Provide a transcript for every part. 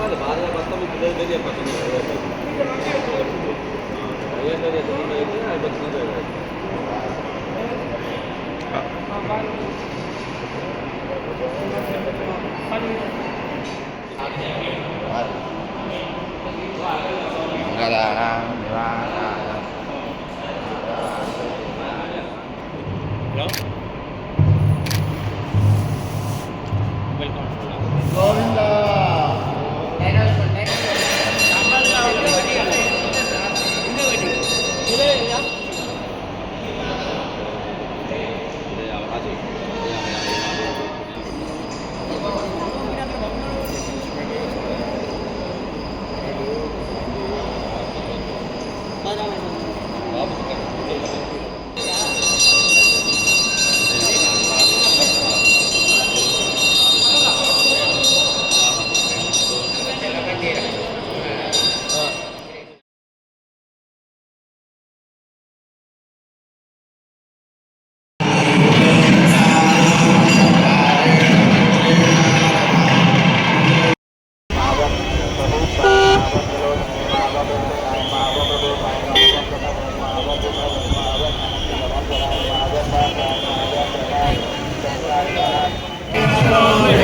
చెప్పాలి భార్య భర్త మీ పిల్లల పేరు చెప్పచ్చు అయ్యే పేరు ఎత్తుకుంటే అయితే అది వచ్చింది మంగళానాం Oh, Hallelujah.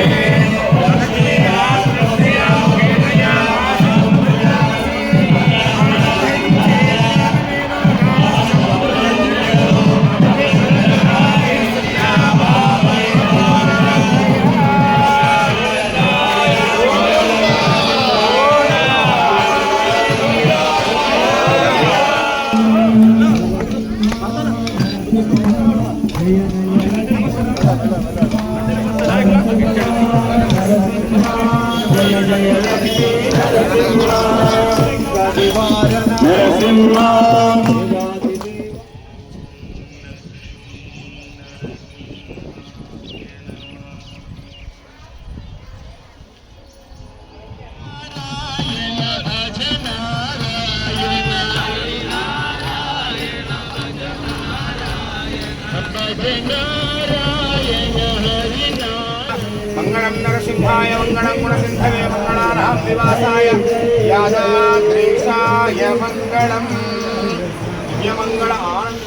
മംഗളം നരസിംഹായ മംഗളം ഗുണസിന്ധവേ മംഗളാരാം നിവാസായ യാദാദ്രീഷായ മംഗളം. മംഗള ആനന്ദ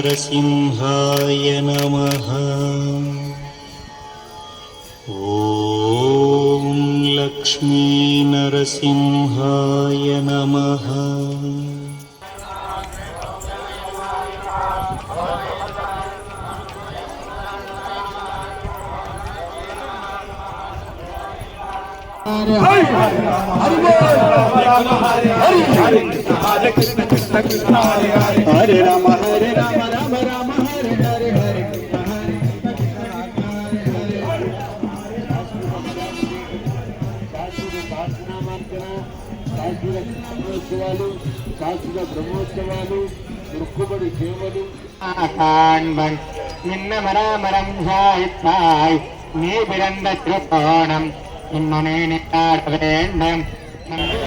लक्ष्मीनरसिंहाय नमः ॐ लक्ष्मीनरसिंहाय नमः హరే రామ హరే రామ రామ రామ హరే హరే హరే బ్రహ్మోత్సవాలు శాశ్వత బ్రహ్మోత్సవాలు ముక్కుబడి సేవలు నిన్న మరామరం సాయి నీ విరంద త్రికోణం உன்னை நினைத்தாட வேண்டும் நன்றி.